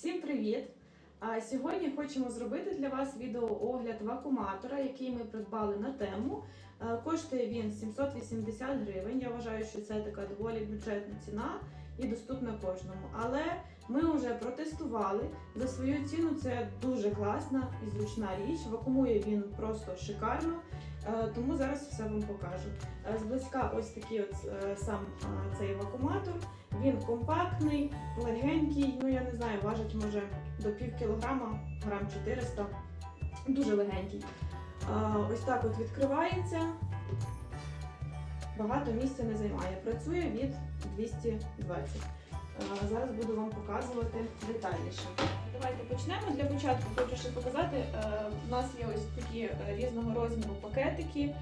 Всім привіт! Сьогодні хочемо зробити для вас відеоогляд вакууматора, який ми придбали на тему. Е, Коштує він 780 гривень. Я вважаю, що це така доволі бюджетна ціна і доступна кожному. Але ми вже протестували за свою ціну. Це дуже класна і зручна річ. Вакуумує він просто шикарно. Е, Тому зараз все вам покажу. Е, Зблизька ось такий от е, сам цей вакууматор. Він компактний, легенький, ну я не знаю, важить може до пів кілограма, грам 400. Дуже легенький. Ось так от відкривається. Багато місця не займає. Працює від 220. А, зараз буду вам показувати детальніше. Давайте почнемо. Для початку хочу ще показати. е, У нас є ось такі е, різного розміру пакетики е,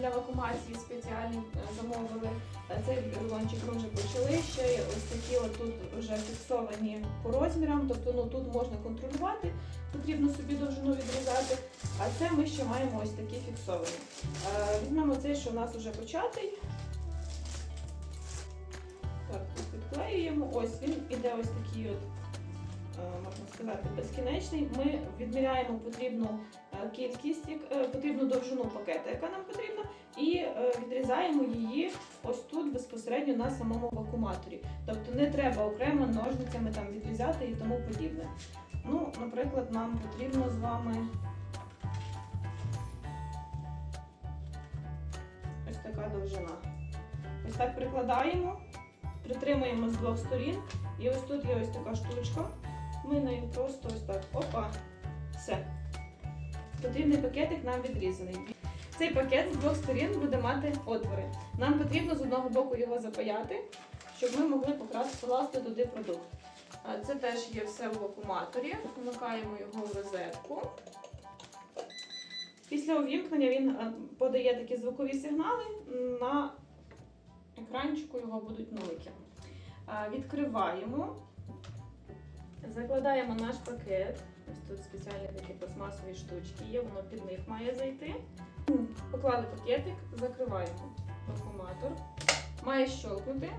для вакуумації спеціальні е, замовили. Е, Цей рулончик ми вже почали. Ще є ось такі от тут вже фіксовані по розмірам, тобто ну, тут можна контролювати, потрібно собі довжину відрізати. А це ми ще маємо ось такі фіксовані. Е, Візьмемо цей, що у нас вже початий. Підклеюємо. Ось він іде ось такий от. е, Можна сказати, безкінечний. Ми відміряємо потрібну е, кількість, е, потрібну довжину пакета, яка нам потрібна, і відрізаємо її ось тут безпосередньо на самому вакууматорі. Тобто не треба окремо ножницями там відрізати і тому подібне. Ну, наприклад, нам потрібно з вами ось така довжина. Ось так прикладаємо, притримуємо з двох сторін, і ось тут є ось така штучка. Ми нею просто ось так. Опа, все. Потрібний пакетик нам відрізаний. Цей пакет з двох сторін буде мати отвори. Нам потрібно з одного боку його запаяти, щоб ми могли покласти туди продукт. Це теж є все в вакууматорі. Вмикаємо його в розетку. Після увімкнення він е, подає такі звукові сигнали. На екранчику його будуть нулики. Відкриваємо, закладаємо наш пакет. Ось тут спеціальні такі пластмасові штучки є, воно під них має зайти. Поклали пакетик, закриваємо вакууматор. Має щелкнути.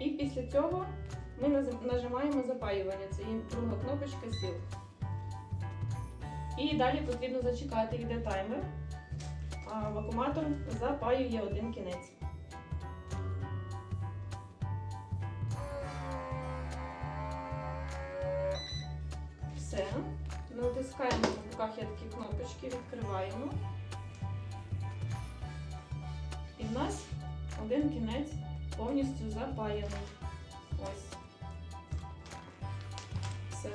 І після цього ми нажимаємо запаювання. Це є друга кнопочка сіл. І далі потрібно зачекати, йде таймер. Вакууматор запаює один кінець. Все. Натискаємо в руках є такі кнопочки, відкриваємо. І в нас один кінець повністю запаяний. Ось. Все.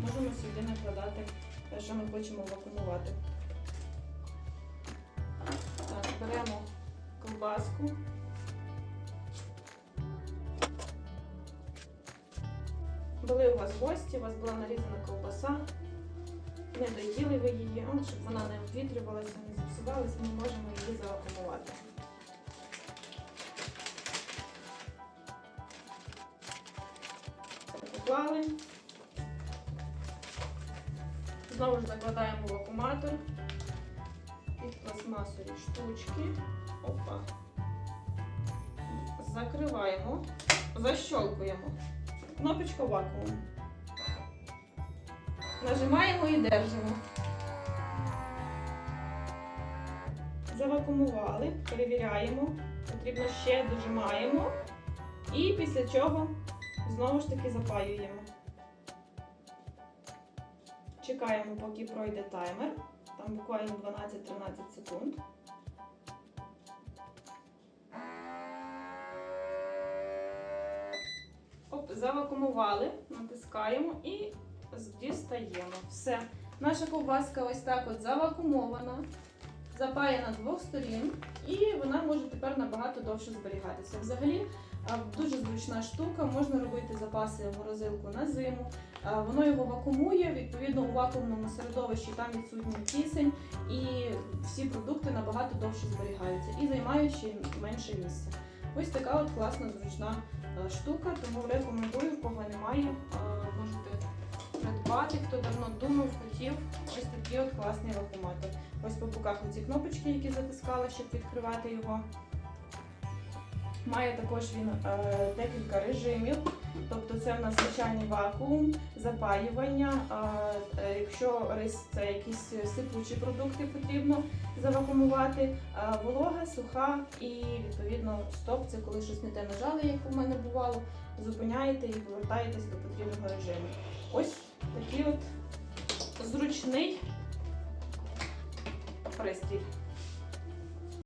Можемо сюди накладати те, що ми хочемо вакуумувати. Так, беремо ковбаску. Були у вас гості, у вас була нарізана ковбаса. Не доїли ви її, от, щоб вона не обвітрювалася, не зіпсувалася, ми можемо її завакумувати. Поклали. Знову ж закладаємо в вакууматор під пластмасові штучки. Опа. Закриваємо, защолкуємо. Кнопочка вакуум. Нажимаємо і держимо. Завакуумували, перевіряємо. Потрібно ще дожимаємо. І після чого знову ж таки запаюємо. Чекаємо, поки пройде таймер. Там буквально 12-13 секунд. Оп, завакуумували, натискаємо і дістаємо. Все. Наша ковбаска ось так от завакуумована, запаяна з двох сторін, і вона може тепер набагато довше зберігатися. Взагалі, дуже зручна штука, можна робити запаси в морозилку на зиму. Воно його вакуумує, відповідно, у вакуумному середовищі там відсутній кисень, і всі продукти набагато довше зберігаються і займаючи менше місця. Ось така от класна зручна штука, тому рекомендую, в кого немає, е, можете придбати, хто давно думав, хотів. Ось такий от класний вакууматор. Ось по боках оці кнопочки, які затискала, щоб відкривати його. Має також він е, декілька режимів. Тобто це в нас звичайний вакуум, запаювання. е, якщо рис це якісь сипучі продукти, потрібно завакуумувати. Е, волога, суха і відповідно стоп це коли щось не те нажали, як у мене бувало. Зупиняєте і повертаєтесь до потрібного режиму. Ось такий от зручний пристрій.